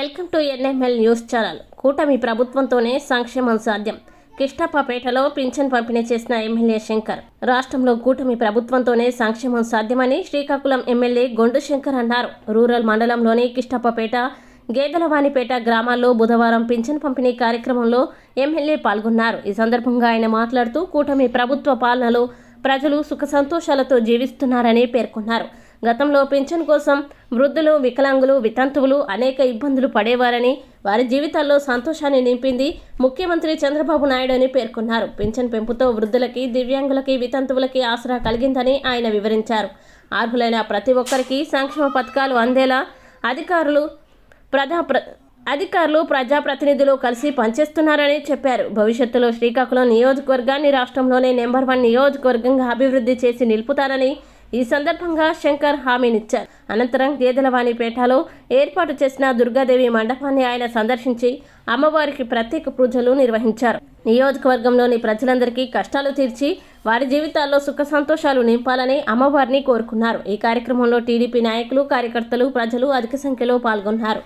Welcome to NML news channel. కూటమి ప్రభుత్వంతోనే సంక్షేమం సాధ్యం. కిష్టప్పపేటలో పింఛన్ పంపిణీ చేసిన ఎమ్మెల్యే శంకర్. రాష్ట్రంలో కూటమి ప్రభుత్వంతోనే సంక్షేమం సాధ్యమని శ్రీకాకుళం ఎమ్మెల్యే గొండు శంకర్ అన్నారు. రూరల్ మండలంలోని కిష్టప్పపేట గేదెలవానిపేట గ్రామాల్లో బుధవారం పింఛన్ పంపిణీ కార్యక్రమంలో ఎమ్మెల్యే పాల్గొన్నారు. ఈ సందర్భంగా ఆయన మాట్లాడుతూ కూటమి ప్రభుత్వ పాలనలో ప్రజలు సుఖ సంతోషాలతో జీవిస్తున్నారని పేర్కొన్నారు. గతంలో పింఛన్ కోసం వృద్ధులు వికలాంగులు వితంతువులు అనేక ఇబ్బందులు పడేవారని వారి జీవితాల్లో సంతోషాన్ని నింపింది ముఖ్యమంత్రి చంద్రబాబు నాయుడు అని పేర్కొన్నారు. పింఛన్ పెంపుతో వృద్ధులకి దివ్యాంగులకి వితంతువులకి ఆసరా కలిగిందని ఆయన వివరించారు. అర్హులైన ప్రతి ఒక్కరికి సంక్షేమ పథకాలు అందేలా అధికారులు ప్రజా ప్ర అధికారులు ప్రజాప్రతినిధులు కలిసి పనిచేస్తున్నారని చెప్పారు. భవిష్యత్తులో శ్రీకాకుళం నియోజకవర్గాన్ని రాష్ట్రంలోనే నెంబర్ వన్ నియోజకవర్గంగా అభివృద్ధి చేసి నిలుపుతారని ఈ సందర్భంగా శంకర్ హామీనిచ్చారు. అనంతరం గేదెలవాణిపేటలో ఏర్పాటు చేసిన దుర్గాదేవి మండపాన్ని ఆయన సందర్శించి అమ్మవారికి ప్రత్యేక పూజలు నిర్వహించారు. నియోజకవర్గంలోని ప్రజలందరికీ కష్టాలు తీర్చి వారి జీవితాల్లో సుఖ సంతోషాలు నింపాలని అమ్మవారిని కోరుకున్నారు. ఈ కార్యక్రమంలో టీడీపీ నాయకులు కార్యకర్తలు ప్రజలు అధిక సంఖ్యలో పాల్గొన్నారు.